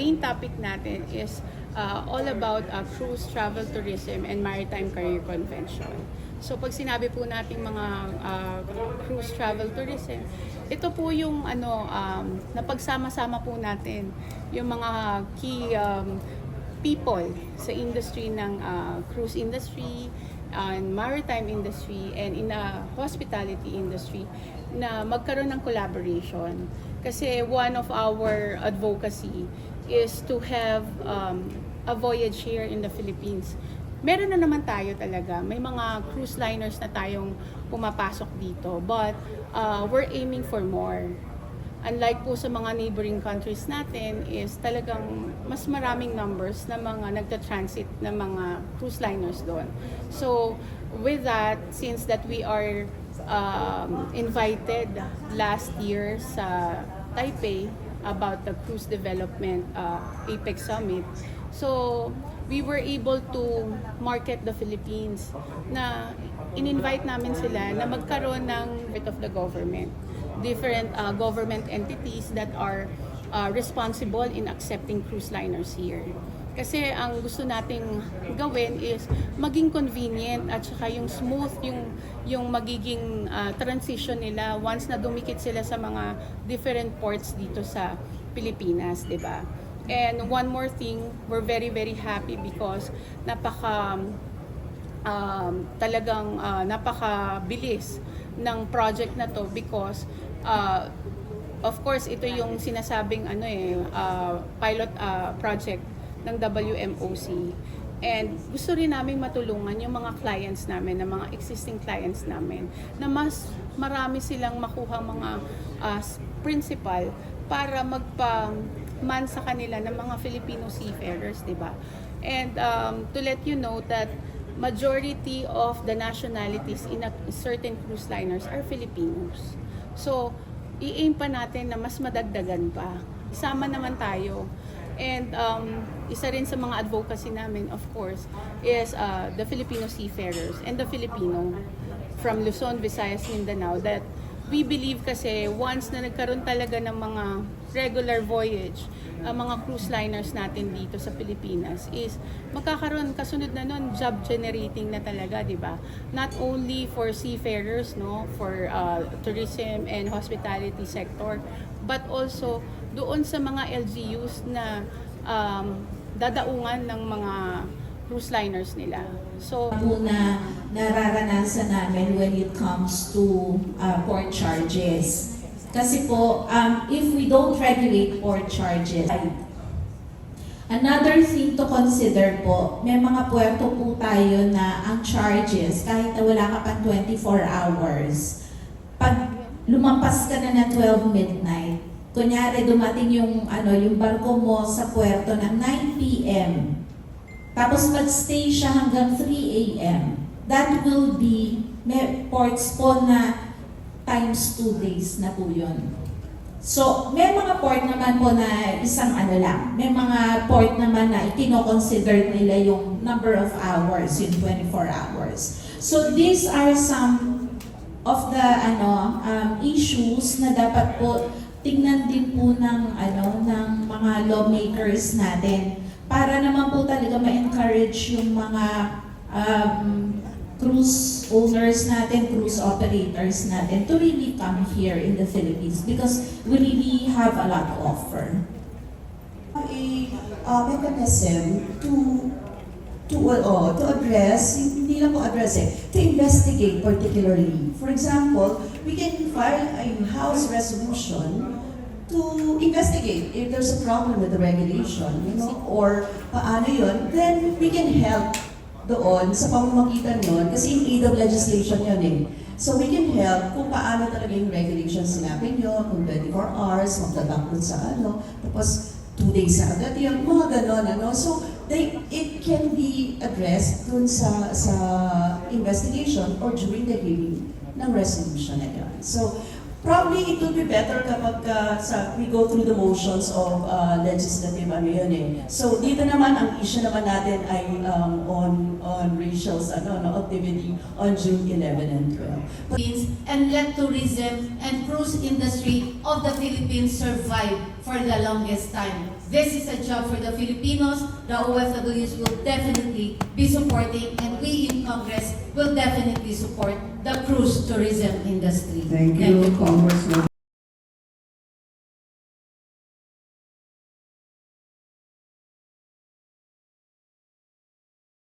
main topic natin is uh, all about uh, cruise travel tourism and maritime career convention. So pag sinabi po nating mga uh, cruise travel tourism, ito po yung ano um, napagsama-sama po natin yung mga key um, people sa industry ng uh, cruise industry, and maritime industry, and in the hospitality industry na magkaroon ng collaboration. Kasi one of our advocacy is to have um, a voyage here in the Philippines. Meron na naman tayo talaga. May mga cruise liners na tayong pumapasok dito. But uh, we're aiming for more. Unlike po sa mga neighboring countries natin is talagang mas maraming numbers na mga nagta-transit na mga cruise liners doon. So with that, since that we are um, invited last year sa Taipei about the cruise development uh, APEC Summit, so we were able to market the Philippines na in-invite namin sila na magkaroon ng bit of the government different uh, government entities that are uh, responsible in accepting cruise liners here. Kasi ang gusto nating gawin is maging convenient at saka yung smooth yung yung magiging uh, transition nila once na dumikit sila sa mga different ports dito sa Pilipinas, 'di ba? And one more thing, we're very very happy because napaka um, talagang uh, napakabilis ng project na to because uh, of course ito yung sinasabing ano eh uh, pilot uh, project ng WMOC and gusto rin namin matulungan yung mga clients namin, na mga existing clients namin na mas marami silang makuha mga uh, principal para magpa man sa kanila ng mga Filipino seafarers, 'di ba? And um, to let you know that majority of the nationalities in a certain cruise liners are Filipinos. So, i-aim pa natin na mas madagdagan pa. Isama naman tayo. And um, isa rin sa mga advocacy namin, of course, is uh, the Filipino seafarers and the Filipino from Luzon, Visayas, Mindanao that we believe kasi once na nagkaroon talaga ng mga regular voyage, ang mga cruise liners natin dito sa Pilipinas is magkakaroon kasunod na nun job generating na talaga, 'di ba? Not only for seafarers, no, for uh, tourism and hospitality sector, but also doon sa mga LGUs na um, dadaungan ng mga cruise liners nila. So, po na nararanasan namin when it comes to uh, port charges. Kasi po, um, if we don't regulate port charges, another thing to consider po, may mga puerto po tayo na ang charges, kahit na wala ka pang 24 hours, pag lumampas ka na ng 12 midnight, kunyari dumating yung, ano, yung barko mo sa puerto ng 9 p.m., tapos mag-stay siya hanggang 3 a.m. That will be, may ports po na times 2 days na po yun. So, may mga port naman po na isang ano lang. May mga port naman na ikino-consider nila yung number of hours, yung 24 hours. So, these are some of the ano um, issues na dapat po tingnan din po ng ano ng mga lawmakers natin para naman po talaga ma-encourage yung mga um, cruise owners natin, cruise operators natin to really come here in the Philippines because we really have a lot to offer. a uh, mechanism to to uh, to address hindi lang po address eh to investigate particularly for example we can file a house resolution to investigate if there's a problem with the regulation you know or paano yun then we can help doon sa pamamagitan nun kasi in aid of legislation yun eh So we can help kung paano talaga yung regulations sinabi nyo, kung 24 hours, magdadang dun sa ano, tapos two days sa agad, yung mga ganon, ano. So, they, it can be addressed dun sa, sa investigation or during the hearing ng resolution na yun. So, probably it will be better kapag uh, sa, we go through the motions of uh, legislative ano yun eh. So, dito naman, ang issue naman natin ay um, on, on racial's ano, no, activity on June 11 and 12. Philippines and let tourism and cruise industry of the Philippines survive for the longest time. This is a job for the Filipinos. The OFWs will definitely be supporting, and we in Congress will definitely support the cruise tourism industry. Thank you, Congresswoman.